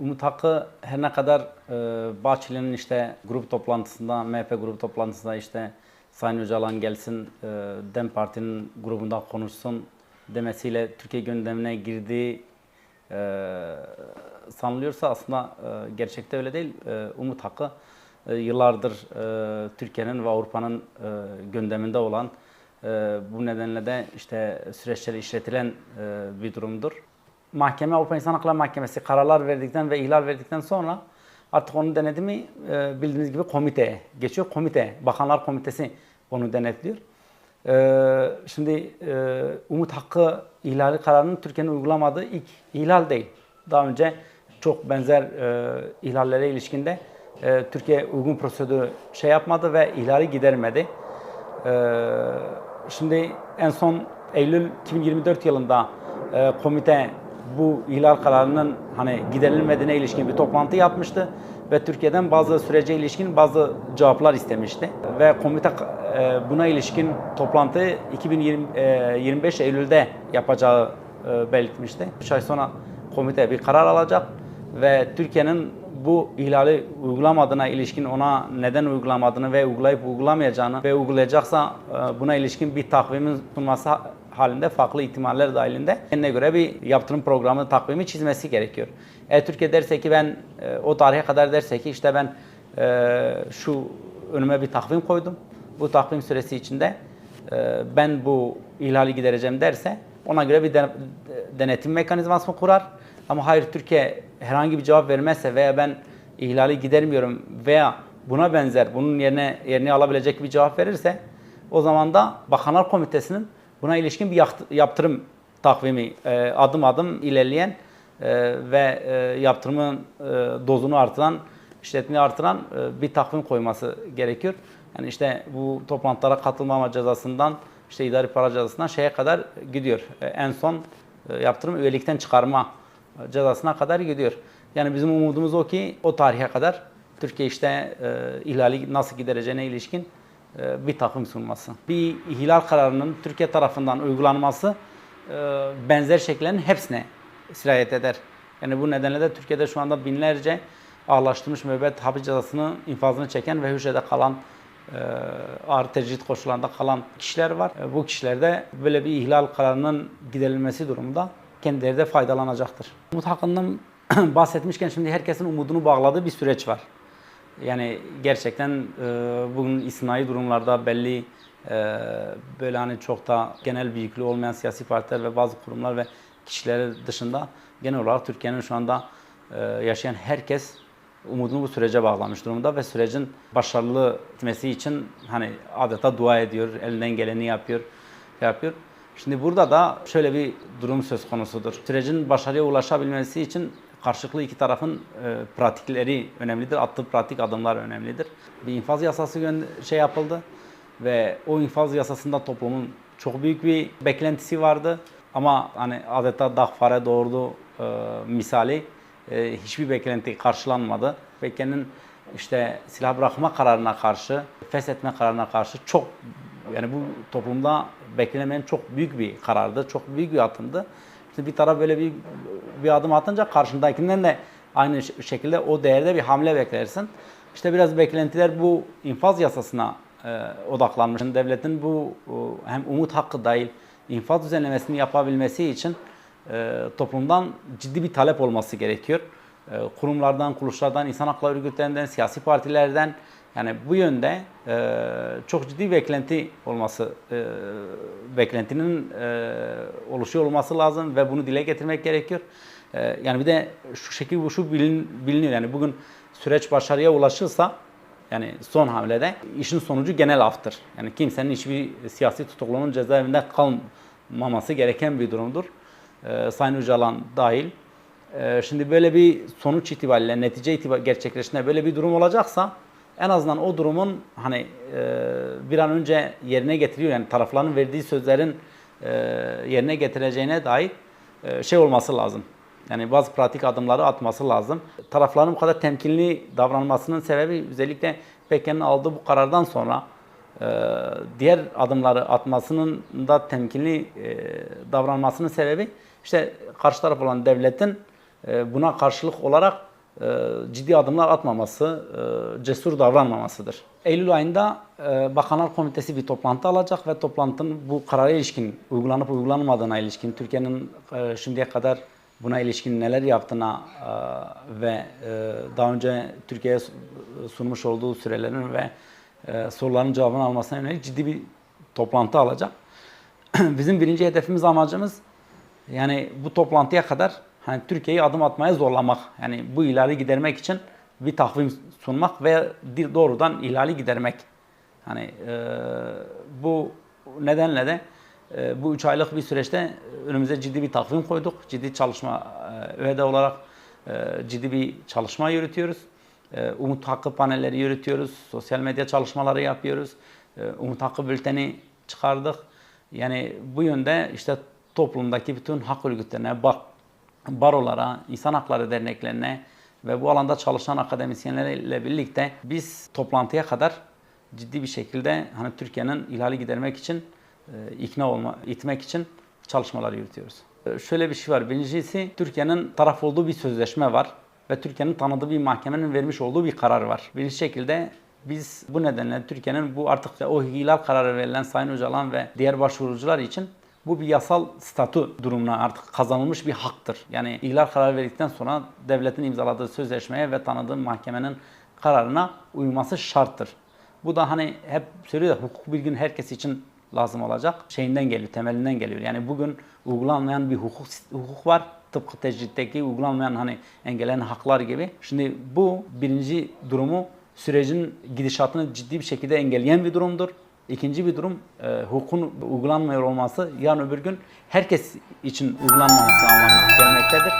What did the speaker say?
Umut Hakkı her ne kadar e, Bahçeli'nin işte grup toplantısında, MHP grup toplantısında işte Sayın Öcalan gelsin, e, DEM Parti'nin grubunda konuşsun demesiyle Türkiye gündemine girdiği e, sanılıyorsa aslında e, gerçekte öyle değil. Umut Hakkı e, yıllardır Türkiye'nin ve Avrupa'nın gündeminde olan bu nedenle de işte süreçleri işletilen bir durumdur. Mahkeme Avrupa İnsan Hakları Mahkemesi kararlar verdikten ve ihlal verdikten sonra artık onun denetimi e, bildiğiniz gibi komiteye geçiyor. Komite, Bakanlar Komitesi onu denetliyor. E, şimdi e, Umut Hakkı ihlali kararının Türkiye'nin uygulamadığı ilk ihlal değil. Daha önce çok benzer e, ihlallere ilişkinde e, Türkiye uygun prosedürü şey yapmadı ve ihlali gidermedi. Şimdi en son Eylül 2024 yılında komite bu ihlal kararının hani giderilmediğine ilişkin bir toplantı yapmıştı ve Türkiye'den bazı sürece ilişkin bazı cevaplar istemişti ve komite e, buna ilişkin toplantıyı 2025 Eylül'de yapacağı e, belirtmişti. 3 ay sonra komite bir karar alacak ve Türkiye'nin bu ihlali uygulamadığına ilişkin ona neden uygulamadığını ve uygulayıp uygulamayacağını ve uygulayacaksa e, buna ilişkin bir takvimin sunması halinde farklı ihtimaller dahilinde kendine göre bir yaptırım programı takvimi çizmesi gerekiyor. Eğer Türkiye derse ki ben e, o tarihe kadar derse ki işte ben e, şu önüme bir takvim koydum. Bu takvim süresi içinde e, ben bu ihlali gidereceğim derse ona göre bir de- denetim mekanizması kurar. Ama hayır Türkiye herhangi bir cevap vermezse veya ben ihlali gidermiyorum veya buna benzer bunun yerine yerine alabilecek bir cevap verirse o zaman da Bakanlar Komitesi'nin buna ilişkin bir yaptırım takvimi e, adım adım ilerleyen e, ve e, yaptırımın dozunu artıran, işletmeyi artıran bir takvim koyması gerekiyor. Yani işte bu toplantılara katılmama cezasından işte idari para cezasından şeye kadar gidiyor. En son yaptırım üyelikten çıkarma cezasına kadar gidiyor. Yani bizim umudumuz o ki o tarihe kadar Türkiye işte e, ihlali nasıl gidereceğine ilişkin bir takım sunması. Bir ihlal kararının Türkiye tarafından uygulanması e, benzer şekillerin hepsine sirayet eder. Yani bu nedenle de Türkiye'de şu anda binlerce ağırlaştırılmış müebbet hapis cezasını infazını çeken ve hücrede kalan e, ağır tecrit koşullarında kalan kişiler var. E, Bu kişiler de böyle bir ihlal kararının giderilmesi durumunda kendileri de faydalanacaktır. Umut hakkından bahsetmişken şimdi herkesin umudunu bağladığı bir süreç var. Yani gerçekten e, bugün isnai durumlarda belli e, böyle hani çok da genel bir yüklü olmayan siyasi partiler ve bazı kurumlar ve kişiler dışında genel olarak Türkiye'nin şu anda e, yaşayan herkes umudunu bu sürece bağlamış durumda ve sürecin başarılı gitmesi için hani adeta dua ediyor, elinden geleni yapıyor, yapıyor. Şimdi burada da şöyle bir durum söz konusudur. Sürecin başarıya ulaşabilmesi için karşılıklı iki tarafın e, pratikleri önemlidir. Attığı pratik adımlar önemlidir. Bir infaz yasası şey yapıldı ve o infaz yasasında toplumun çok büyük bir beklentisi vardı. Ama hani adeta dağ fare doğurdu e, misali e, hiçbir beklenti karşılanmadı. Beklenin işte silah bırakma kararına karşı, feshetme kararına karşı çok yani bu toplumda beklenemeyen çok büyük bir karardı, çok büyük bir adımdı. İşte bir taraf böyle bir bir adım atınca karşındakinden de aynı şekilde o değerde bir hamle beklersin. İşte biraz beklentiler bu infaz yasasına e, odaklanmış. Devletin bu e, hem umut hakkı dahil infaz düzenlemesini yapabilmesi için e, toplumdan ciddi bir talep olması gerekiyor. E, kurumlardan, kuruluşlardan, insan hakları örgütlerinden, siyasi partilerden yani bu yönde e, çok ciddi beklenti olması, e, beklentinin e, oluşuyor olması lazım ve bunu dile getirmek gerekiyor. E, yani bir de şu şekil bu şu bilin, biliniyor yani bugün süreç başarıya ulaşırsa yani son hamlede işin sonucu genel aftır. Yani kimsenin hiçbir siyasi tutuklunun cezaevinde kalmaması gereken bir durumdur. E, Sayın Öcalan dahil. E, şimdi böyle bir sonuç itibariyle, netice itibariyle gerçekleştiğinde böyle bir durum olacaksa en azından o durumun hani e, bir an önce yerine getiriyor. Yani tarafların verdiği sözlerin e, yerine getireceğine dair e, şey olması lazım. Yani bazı pratik adımları atması lazım. Tarafların bu kadar temkinli davranmasının sebebi özellikle PKK'nın aldığı bu karardan sonra diğer adımları atmasının da temkinli davranmasının sebebi işte karşı taraf olan devletin buna karşılık olarak ciddi adımlar atmaması, e, cesur davranmamasıdır. Eylül ayında e, Bakanlar Komitesi bir toplantı alacak ve toplantının bu karara ilişkin uygulanıp uygulanmadığına ilişkin Türkiye'nin e, şimdiye kadar buna ilişkin neler yaptığına e, ve e, daha önce Türkiye'ye sunmuş olduğu sürelerin ve e, soruların cevabını almasına yönelik ciddi bir toplantı alacak. Bizim birinci hedefimiz amacımız yani bu toplantıya kadar hani Türkiye'yi adım atmaya zorlamak. Yani bu ihlali gidermek için bir takvim sunmak ve doğrudan ihlali gidermek. Hani e, bu nedenle de e, bu üç aylık bir süreçte önümüze ciddi bir takvim koyduk. Ciddi çalışma e, ÖHD olarak e, ciddi bir çalışma yürütüyoruz. E, Umut Hakkı panelleri yürütüyoruz. Sosyal medya çalışmaları yapıyoruz. E, Umut Hakkı bülteni çıkardık. Yani bu yönde işte toplumdaki bütün hak örgütlerine, bak, barolara, insan hakları derneklerine ve bu alanda çalışan akademisyenlerle birlikte biz toplantıya kadar ciddi bir şekilde hani Türkiye'nin ihlali gidermek için e, ikna olma, itmek için çalışmalar yürütüyoruz. E, Şöyle bir şey var. Birincisi Türkiye'nin taraf olduğu bir sözleşme var ve Türkiye'nin tanıdığı bir mahkemenin vermiş olduğu bir karar var. Bir şekilde biz bu nedenle Türkiye'nin bu artık o ihlal kararı verilen Sayın Öcalan ve diğer başvurucular için bu bir yasal statü durumuna artık kazanılmış bir haktır. Yani ihlal kararı verdikten sonra devletin imzaladığı sözleşmeye ve tanıdığı mahkemenin kararına uyması şarttır. Bu da hani hep söylüyor ya, hukuk bilgin herkes için lazım olacak. Şeyinden geliyor, temelinden geliyor. Yani bugün uygulanmayan bir hukuk hukuk var. Tıpkı tecritteki uygulanmayan hani engellenen haklar gibi. Şimdi bu birinci durumu sürecin gidişatını ciddi bir şekilde engelleyen bir durumdur. İkinci bir durum e, hukukun uygulanmıyor olması yarın öbür gün herkes için uygulanmaması anlamına gelmektedir.